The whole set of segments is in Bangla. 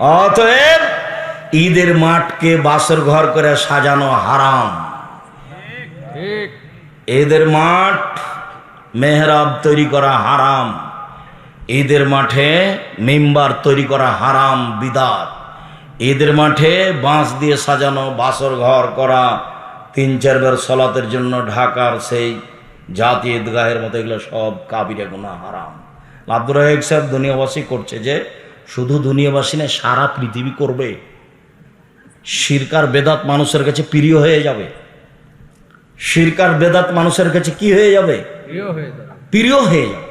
অতএব ঈদের মাঠকে বাসর ঘর করে সাজানো হারাম। ঈদের মাঠ মেহরাব তৈরি করা হারাম। ঈদের মাঠে মেম্বার তৈরি করা হারাম বিদাত। ঈদের মাঠে বাঁশ দিয়ে সাজানো বাসর ঘর করা তিন চারবার সলাতের জন্য ঢাকার সেই জাতি ঈদগাহের মতো এগুলো সব কাবিরে গুণা হারাম। আব্দুর রাহেক সাহেব দুনিয়াবাসী করছে যে শুধু দুনিয়াবাসী না সারা পৃথিবী করবে। শিরকার বেদাত মানুষের কাছে প্রিয় হয়ে যাবে। শিরকার বেদাত মানুষের কাছে কি হয়ে যাবে? প্রিয় হয়ে যাবে।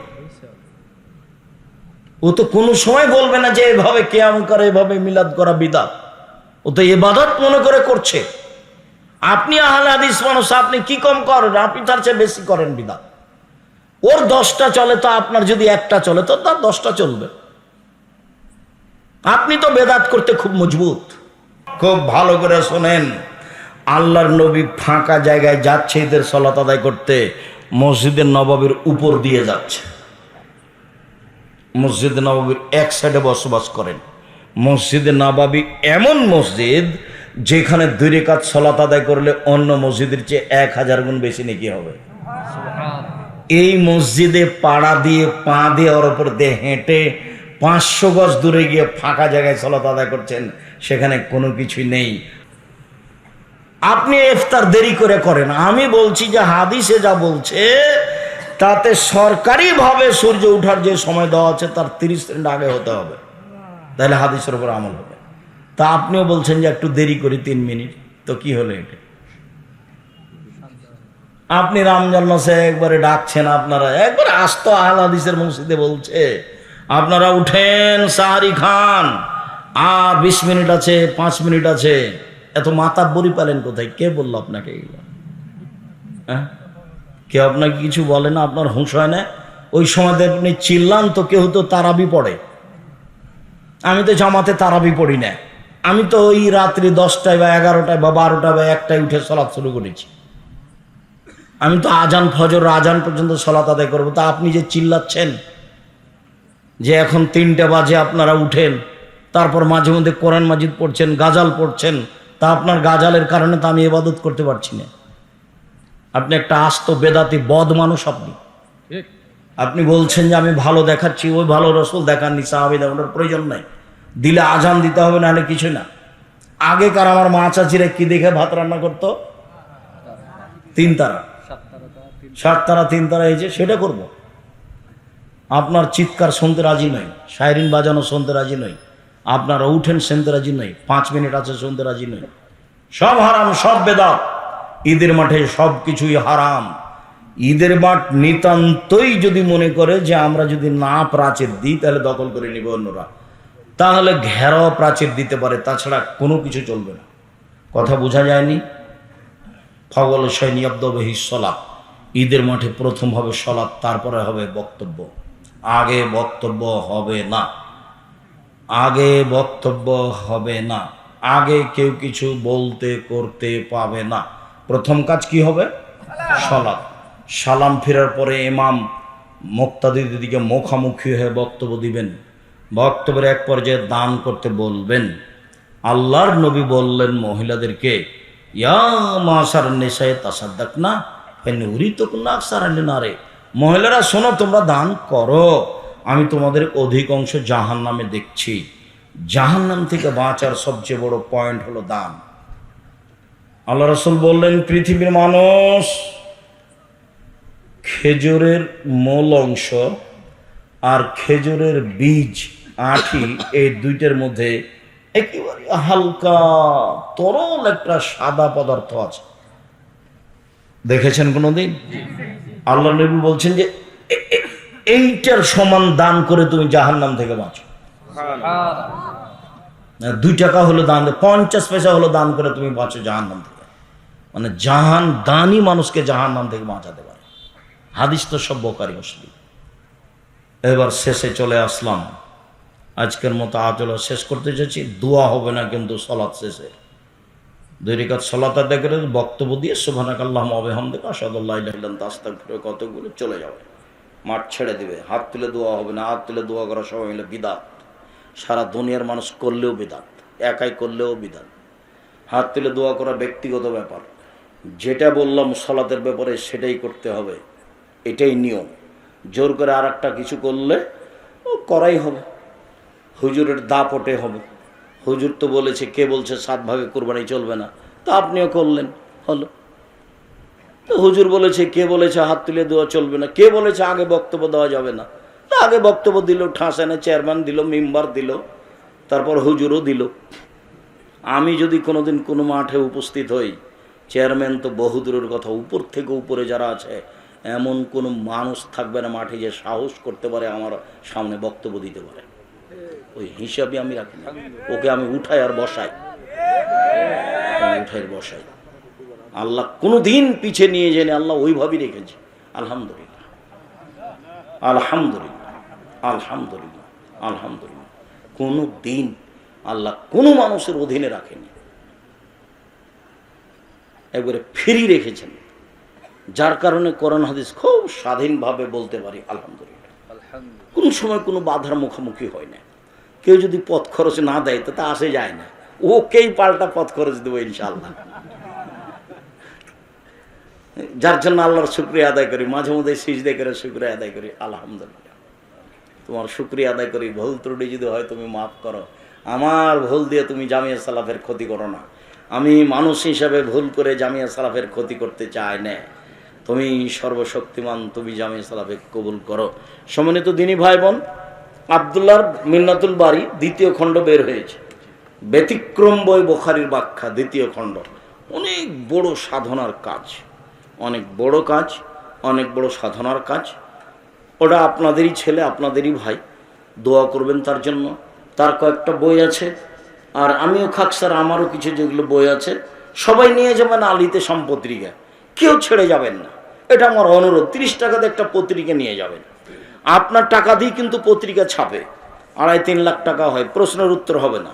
ও তো কোনো সময় বলবে না যে এভাবে কেয়াম করে এভাবে মিলাদ করা বিদাত। ও তো এবাদত মনে করে করছে। আপনি আহলে হাদিস মানুষ আপনি কি কম করেন? আপনি তার চেয়ে বেশি করেন বিদাত। ওর দশটা চলে তো আপনার যদি একটা চলে তো তার দশটা চলবে। আপনি তো বেদাত করতে খুব মজবুত। খুব ভালো করে শোনেন আল্লাহর নবী ফাঁকা জায়গায় যাচ্ছে ঈদের সলাত আদায় করতে মসজিদের নবাবের উপর দিয়ে যাচ্ছে। মসজিদ নবাবির এক সাইডে বসবাস করেন। মসজিদে নবাবি এমন মসজিদ যেখানে দুই রেখাত সলাত আদায় করলে অন্য মসজিদের চেয়ে এক হাজার গুণ বেশি নাকি হবে। এই মসজিদে পাড়া দিয়ে পা দিয়ে ওর ওপর দিয়ে হেঁটে পাঁচশো গজ দূরে গিয়ে ফাঁকা জায়গায় সলাত আদায় করছেন, সেখানে কোনো কিছুই নেই। আপনি ইফতার দেরি করে করেন। আমি বলছি যে হাদিসে যা বলছে, তাতে সরকারিভাবে সূর্য ওঠার যে সময় দেওয়া আছে, তার তিরিশ মিনিট আগে হতে হবে। তাহলে হাদিসের উপর আমল হবে। তা আপনিও বলছেন যে একটু দেরি করি, তিন মিনিট। তো কি হলো এটা? আপনি রমজান মাসে একবারে ডাকছেন আপনারা। একবারে আস্ত আহল হাদিসের মসজিদে বলছে আপনারা উঠেন সাহারি খান। আর বিশ মিনিট আছে, পাঁচ মিনিট আছে। এত মাথা বড়ি পেলেন কোথায়? কে বলল আপনাকে এগুলো? হ্যাঁ? আপনাকে কিছু বলে না, আপনার হুঁশ হয় না? ওই সময় আপনি চিল্লান তো, কেউ তো তারাবি পড়ে। আমি তো জামাতে তারাবি পড়ি না। আমি তো ওই রাত্রি দশটায় বা এগারোটায় বা বারোটায় বা একটায় উঠে চলা শুরু করেছি। আমি তো আজান ফজর, আজান পর্যন্ত সলাত আদায় করব। তা আপনি যে চিল্লাচ্ছেন যে এখন তিনটে বাজে আপনারা উঠেন তারপর মাঝে মধ্যে কোরআন মাজিদ পড়ছেন গাজাল পড়ছেন তা আপনার গাজালের কারণে তো আমি এবাদত করতে পারছি না। আপনি একটা আস্ত বেদাতি বদ মানুষ আপনি। আপনি বলছেন যে আমি ভালো দেখাচ্ছি ওই ভালো রসুল দেখাননি সাহাবি দেখানোর প্রয়োজন নাই। দিলে আজান দিতে হবে না হলে কিছু না। আগেকার আমার মা চাচিরা কি দেখে ভাত রান্না করতো? তিন তারা সাত তারা তিন তারা এই যে সেটা করব। আপনার চিৎকার শুনতে রাজি নই সাইরিন বাজানো শুনতে রাজি নয়, আপনারা উঠেন শুনতে রাজি নই পাঁচ মিনিট আছে শুনতে রাজি নই সব হারাম, সব বেদাত। ঈদের মাঠে সব কিছুই হারাম। ঈদের মাঠ নিতান্তই যদি মনে করে যে আমরা যদি না প্রাচীর দিই, তাহলে দখল করে নিব অন্যরা। তাহলে ঘেরাও প্রাচীর দিতে পারে, তাছাড়া কোনো কিছু চলবে না। কথা বোঝা যায়নি? ফগল সৈনিয়ব্দ সলা ঈদের মাঠে প্রথম হবে সলাৎ, তারপরে হবে বক্তব্য। আগে বক্তব্য হবে না। আগে বক্তব্য হবে না। আগে কেউ কিছু বলতে করতে পাবে না। প্রথম কাজ কি হবে? সালাম। সালাম ফেরার পরে ইমাম মুক্তাদিদের দিকে মুখামুখি হয়ে বক্তব্য দিবেন। বক্তব্যের এক পর্যায়ে দান করতে বলবেন। আল্লাহর নবী বললেন মহিলাদেরকে, ইয়া মাসার নেশায় তাসাদ্দাক না উরি তো না সারালে না রে মহিলারা, শোনো, তোমরা দান করো। আমি তোমাদের অধিকাংশ জাহান নামে দেখছি। জাহান নাম থেকে বাঁচার সবচেয়ে বড় পয়েন্ট হলো দান। আল্লাহ রসুল বললেন, পৃথিবীর মানুষ খেজুরের মূল অংশ আর খেজুরের বীজ, আঠি, এই দুইটার মধ্যে একেবারে হালকা তরল একটা সাদা পদার্থ আছে। দেখেছেন কোনোদিন? আল্লাহ নবী বলছেন যে এইটার সমান দান করে তুমি জাহান্নাম থেকে বাঁচো। দুই টাকা হলো দান পঞ্চাশ পয়সা হলো দান করে তুমি বাঁচো জাহান নাম থেকে। মানে জাহান দানই মানুষকে জাহান্নাম থেকে বাঁচাতে পারে। হাদিস তো সব বোকারি মুসলিম। এবার শেষে চলে আসলাম। আজকের মতো আজলা শেষ করতে চাইছি। দোয়া হবে না কিন্তু সলাৎ শেষে। দুই রেখাত সলাত আদায় করে বক্তব্য দিয়ে সুবহানাক আল্লাহ আবেহামদিকা আসাদুল্লাহ তাস্তাক ফিরে কতগুলো চলে যাবে। মাঠ ছেড়ে দিবে। হাত তুলে দোয়া হবে না, হাত তুলে দোয়া করা সবাই মিলে বিদাত। সারা দুনিয়ার মানুষ করলেও বিদাত, একাই করলেও বিদাত। হাত তুলে দোয়া করা ব্যক্তিগত ব্যাপার। যেটা বললাম সলাতের ব্যাপারে সেটাই করতে হবে। এটাই নিয়ম। জোর করে আর কিছু করলে করাই হবে। হুজুরের দাপটে হবে। হুজুর তো বলেছে, কে বলছে সাত ভাগে কোরবানি চলবে না? তা আপনিও করলেন, হলো। তো হুজুর বলেছে, কে বলেছে হাত তুলে দেওয়া চলবে না? কে বলেছে আগে বক্তব্য দেওয়া যাবে না? তা আগে বক্তব্য দিল ঠাঁসানে চেয়ারম্যান দিল, মেম্বার দিল, তারপর হুজুরও দিল। আমি যদি কোনোদিন কোনো মাঠে উপস্থিত হই, চেয়ারম্যান তো বহুদূরের কথা, উপর থেকে উপরে যারা আছে, এমন কোনো মানুষ থাকবে না মাঠে যে সাহস করতে পারে, আমার সামনে বক্তব্য দিতে পারে। ওই হিসাবে আমি রাখি না। ওকে আমি উঠাই আর বসাই। উঠাই বসাই। আল্লাহ কোনো দিন পিছিয়ে নিয়ে জেনে আল্লাহ ওইভাবেই রেখেছে। আলহামদুলিল্লাহ। আলহামদুলিল্লাহ। আলহামদুলিল্লাহ। আলহামদুলিল্লাহ। কোনো দিন আল্লাহ কোনো মানুষের অধীনে রাখেনি। একবারে ফ্রি রেখেছেন। যার কারণে করোনা হাদিস খুব স্বাধীনভাবে বলতে পারি আলহামদুলিল্লাহ। আলহামদুলিল্লাহ। কোন সময় কোনো বাধার মুখোমুখি হয় না কেউ যদি পথ খরচ না দেয়, তো তা আসে যায় না। ওকেই পাল্টা পথ খরচ দেবো ইনশাল্লাহ যার জন্য আল্লাহর শুক্রিয়া আদায় করি, মাঝে মধ্যে সিজদে করে শুক্রিয়া আদায় করি, আলহামদুলিল্লাহ। তোমার শুক্রিয়া আদায় করি, ভুল ত্রুটি যদি হয় তুমি মাফ করো। আমার ভুল দিয়ে তুমি জামিয়া সালাফের ক্ষতি করো না। আমি মানুষ হিসাবে ভুল করে জামিয়া সালাফের ক্ষতি করতে চাই না। তুমি সর্বশক্তিমান, তুমি জামিয়া সালাফে কবুল করো। সম্মানিত দিনী ভাই বোন আবদুল্লাহর মিন্নাতুল বাড়ি দ্বিতীয় খণ্ড বের হয়েছে। ব্যতিক্রম বই বোখারির ব্যাখ্যা, দ্বিতীয় খণ্ড। অনেক বড় সাধনার কাজ, অনেক বড় কাজ, অনেক বড় সাধনার কাজ। ওটা আপনাদেরই ছেলে, আপনাদেরই ভাই, দোয়া করবেন তার জন্য। তার কয়েকটা বই আছে, আর আমিও খাক স্যার, আমারও কিছু যেগুলো বই আছে, সবাই নিয়ে যাবেন আলিতে সম্পত্রিকা কেউ ছেড়ে যাবেন না। এটা আমার অনুরোধ, তিরিশ টাকাতে একটা পত্রিকা নিয়ে যাবেন। আপনার টাকা দিয়ে কিন্তু পত্রিকা ছাপে। আড়াই তিন লাখ টাকা হয়, প্রশ্নের উত্তর হবে না।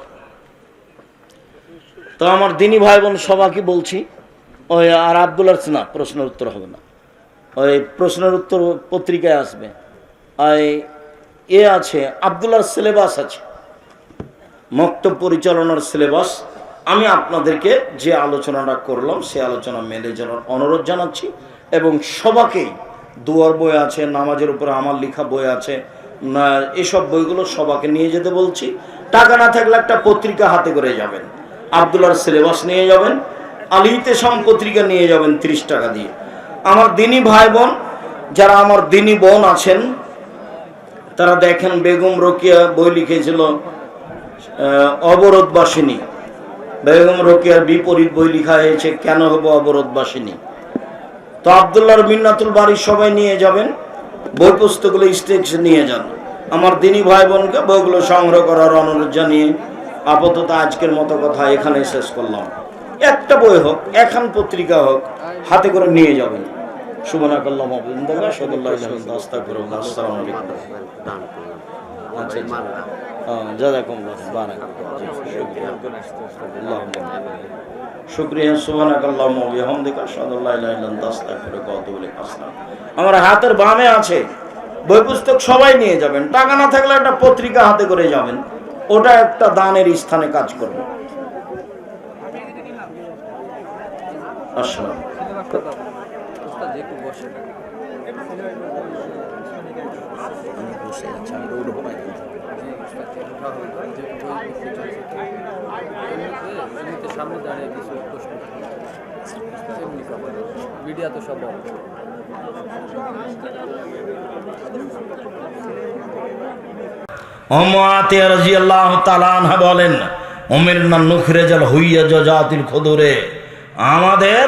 তো আমার দিনী ভাই বোন সবাইকে বলছি, ওই আর আবদুল্লাহ না, প্রশ্নের উত্তর হবে না। ওই প্রশ্নের উত্তর পত্রিকায় আসবে। ওই এ আছে আবদুল্লার সিলেবাস আছে। মক্তব পরিচালনার সিলেবাস। আমি আপনাদেরকে যে আলোচনাটা করলাম, সে আলোচনা মেনে যাওয়ার অনুরোধ জানাচ্ছি এবং সবাকেই দুয়ার বই আছে, নামাজের উপরে আমার লেখা বই আছে এসব বইগুলো সবাকে নিয়ে যেতে বলছি। টাকা না থাকলে একটা পত্রিকা হাতে করে যাবেন। আবদুল্লার সিলেবাস নিয়ে যাবেন, আলিতে সম পত্রিকা নিয়ে যাবেন ত্রিশ টাকা দিয়ে। আমার দিনী ভাই বোন, যারা আমার দিনী বোন আছেন, তারা দেখেন বেগম রোকিয়া বই লিখেছিল অবরোধবাসিনী। বেগম রোকিয়ার বিপরীত বই লিখা হয়েছে, কেন হব অবরোধবাসিনী? তো আবদুল্লাহর মিন্নাতুল বাড়ির সবাই নিয়ে যাবেন। বই পুস্তকগুলো স্টেজ নিয়ে যান। আমার দিনী ভাই বোনকে বইগুলো সংগ্রহ করার অনুরোধ জানিয়ে আপাতত আজকের মতো কথা এখানে শেষ করলাম। একটা বই হোক এখান পত্রিকা হোক হাতে করে নিয়ে যাবেন। সদুল্লাহ আসসালামু আলাইকুম। আচ্ছা জাযাকুমুল্লাহ শুক্রিয়া। সুবহানাকাল্লাহুম্মা আসসালাম আমার হাতের বামে আছে, বই পুস্তক সবাই নিয়ে যাবেন। টাকা না থাকলে একটা পত্রিকা হাতে করে যাবেন। ওটা একটা দানের স্থানে কাজ করবে। আসসালাম ওস্তাদ একটু বসে চলছে এমনিতে এমনিতে সামনে দাঁড়িয়ে কিছু প্রশ্ন মিডিয়া তো সব বলেন অমির না নুখরে জল হইয়া জাতির খদরে। আমাদের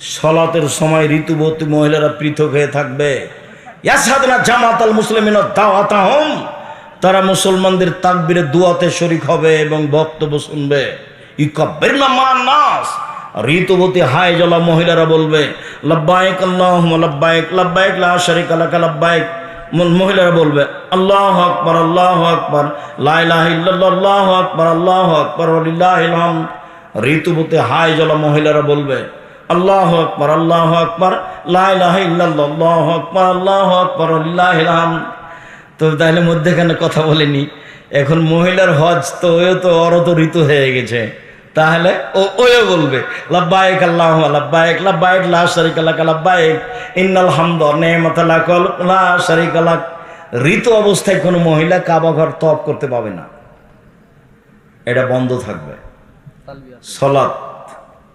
সলাতের সময় ঋতুবতী মহিলারা পৃথক হয়ে থাকবে। ইয়াসাদনা জামাত আল মুসলিমিন তারা মুসলমানদের তাকবিরে দুয়াতে শরিক হবে এবং বক্তব্য শুনবে। নাস। ঋতুবতী হায় জলা মহিলারা বলবে আল্লাহ মহিলারা বলবে, আল্লাহ আকবার আল্লাহ আকবার আল্লাহু আকবার আল্লাহু আকবার ঋতুবতী হায় জলা মহিলারা বলবে আল্লাহ আকবর আল্লাহ আকবর লাহ আল্লাহ আকবর আল্লাহ আকবর হাম তো তাহলে মধ্যেখানে কথা বলেনি। এখন মহিলার হজ তো ওও তো অরত ঋতু হয়ে গেছে। তাহলে ও ওও বলবে লাব্বাইক আল্লাহ লাব্বাইক লাব্বাইক লা শারিক লাক লাব্বাইক ইন্নাল হামদ নেমাত লা শারিক লাক। ঋতু অবস্থায় কোনো মহিলা কাবা ঘর তপ করতে পাবে না। এটা বন্ধ থাকবে। সলাৎ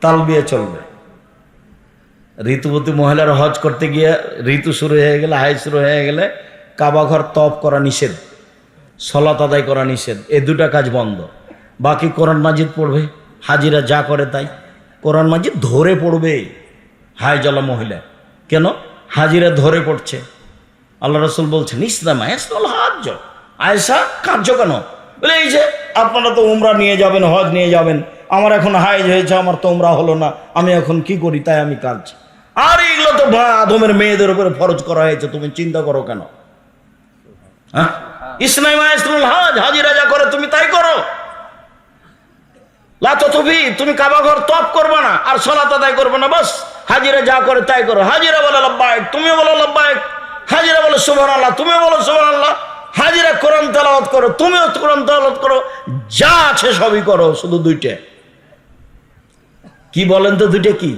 তালবিয়া চলবে। ঋতুবতী মহিলার হজ করতে গিয়ে ঋতু শুরু হয়ে গেলে হাই শুরু হয়ে গেলে কাবাঘর তপ করা নিষেধ, সলাত আদায় করা নিষেধ, এ দুটা কাজ বন্ধ। বাকি কোরআন মাজিদ পড়বে, হাজিরা যা করে তাই। কোরআন মাজিদ ধরে পড়বে হাই জলা মহিলা। কেন? হাজিরা ধরে পড়ছে। আল্লাহ রসুল বলছেন, ইসলাম হাজ আয়সা কার্য কেন? বলে, এই যে আপনারা তো উমরা নিয়ে যাবেন, হজ নিয়ে যাবেন। আমার এখন হাইজ হয়েছে, আমার তো উমরা হলো না। আমি এখন কি করি? তাই আমি কাজ আর এগুলো তো আদমের মেয়েদের উপরে ফরজ করা হয়েছে, তুমি চিন্তা করো কেন? হ্যাঁ? হাজিরা বলে আল্লাহ তুমি বলো আল্লাহ হাজিরা করো, তুমিও করো। যা আছে সবই করো, শুধু দুইটা। কি বলেন তো দুইটা কি?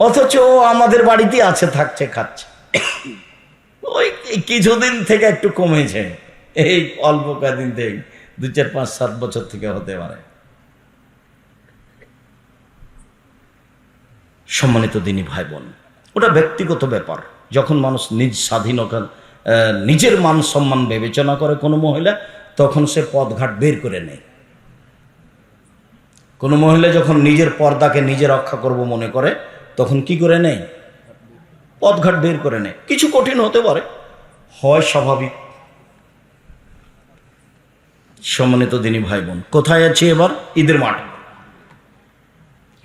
অথচ ও আমাদের বাড়িতে আছে, থাকছে, খাচ্ছে। ওই কিছুদিন থেকে একটু কমেছে। এই অল্প কদিন থেকে, দু চার পাঁচ সাত বছর থেকে হতে পারে। সম্মানিত দিনী ভাই বোন ওটা ব্যক্তিগত ব্যাপার। যখন মানুষ নিজ স্বাধীনতা নিজের মান সম্মান বিবেচনা করে কোনো মহিলা, তখন সে পদঘাট বের করে নেয়। কোনো মহিলা যখন নিজের পর্দাকে নিজে রক্ষা করব মনে করে তখন কি করে নেয়? পথঘাট বের করে নেয়। কিছু কঠিন হতে পারে। হয় স্বাভাবিক। সম্মানিত দিনী ভাই বোন কোথায় আছে এবার? ঈদের মাঠে।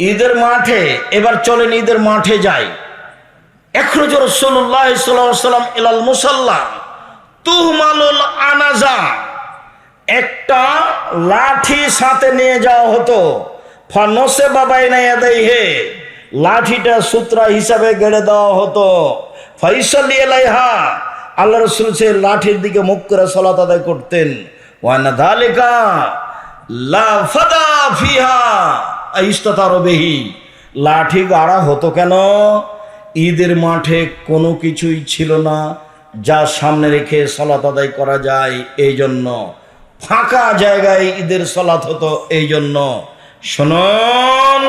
ঈদের মাঠে, এবার চলেন ঈদের মাঠে যাই। এখরজ রসল্লাহ সাল্লাম ইলাল মুসাল্লা, তুহমালুল আনাজা, একটা লাঠি সাথে নিয়ে যাওয়া হতো। ফানসে বাবাই নাই হে লাঠিটা সূত্রা হিসাবে গেড়ে দেওয়া হতো। ফাইসালি এলাইহা আল্লাহ রসুল সে লাঠির দিকে মুখ করে সলাত আদায় করতেন। ওয়ানা দালিকা লা ফাদা ফিহা ইস্তাতার বেহি। লাঠি গাড়া হতো কেন? ঈদের মাঠে কোনো কিছুই ছিল না, যা সামনে রেখে সলাত আদায় করা যায় এই জন্য ফাঁকা জায়গায় ঈদের সলাত হতো এই জন্য শুনুন